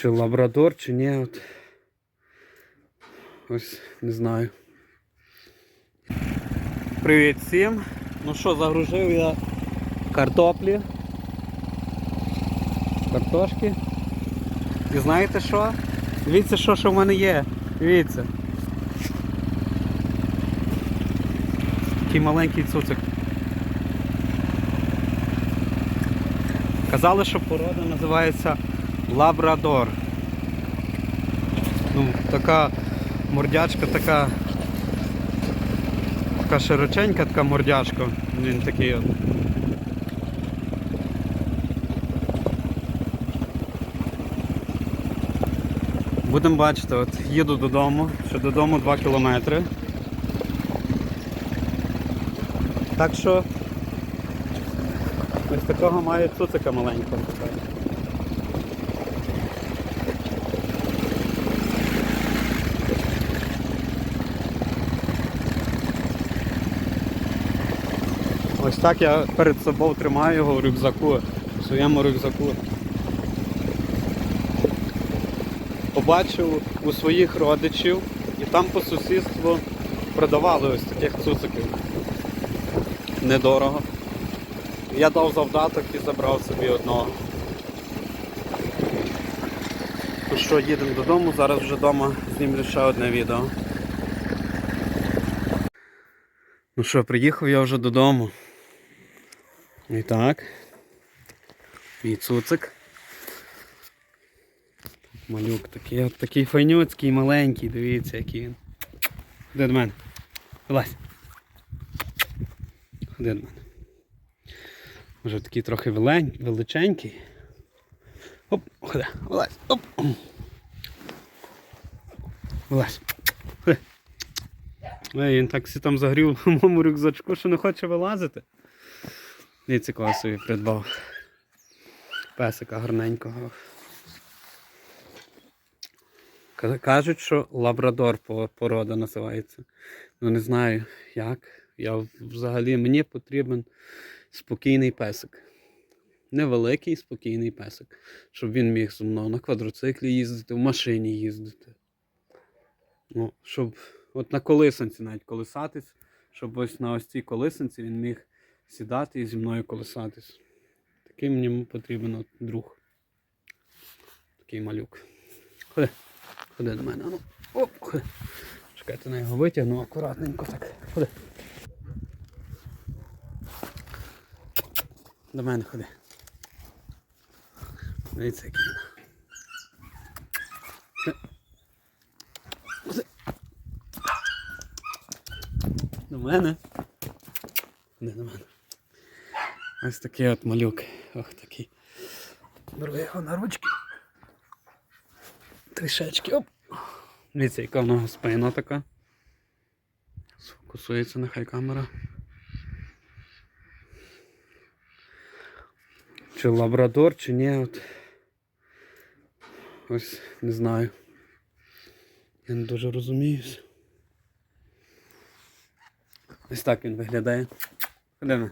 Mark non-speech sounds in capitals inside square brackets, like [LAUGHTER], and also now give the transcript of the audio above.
Чи лабрадор, чи ні. От. Ось не знаю. Привіт всім. Ну що, загрузив я картоплі. Картошки. І знаєте що? Дивіться, що, що в мене є. Дивіться. Такий маленький цуцик. Казали, що порода називається Лабрадор. Ну, така мордячка, така. Така широченька, така мордячка. Він такий от. Будемо бачити, от їду додому, ще додому 2 кілометри. Так що ось такого має цуцика маленького. Ось так я перед собою тримаю його в рюкзаку, в своєму рюкзаку. Побачив у своїх родичів і там по сусідству продавали ось таких цуциків. Недорого. Я дав завдаток і забрав собі одного. Ну що, їдемо додому, зараз вже вдома знімлю ще одне відео. Ну що, приїхав я вже додому. І так. Мій цуцик. Малюк такий, от такий файнюцький, маленький, дивіться, який він. Ходи до мене. Вилазь. Ходи до мене. Вже такий трохи велень, величенький. Оп, ходи, вилазь, оп. Вилазь. Ей, він так всі там загрів [LAUGHS] в моєму рюкзачку, що не хоче вилазити. Дивіться, собі придбав. Песика гарненького. Кажуть, що лабрадор порода називається. Ну не знаю як. Я взагалі мені потрібен спокійний песик. Невеликий спокійний песик. Щоб він міг зі мною на квадроциклі їздити, в машині їздити. Ну, щоб от на колисанці навіть колисатись, щоб ось на ось цій колисанці він міг сідати і зі мною колисатись. Такий мені потрібен друг. Такий малюк. Ходи. Ходи до мене. Ну. Оп, ходи. Чекайте, на його витягну акуратненько так. Ходи. До мене ходи. Дивіться, який. До мене. Ходи до мене. Ось такий от малюк. Ох такий. Беру його на ручки. Трішечки. Оп. Дивіться, яка в нього спина така. Сфокусується нехай камера. Чи лабрадор, чи ні. От. Ось не знаю. Я не дуже розуміюсь. Ось так він виглядає. Ходи на.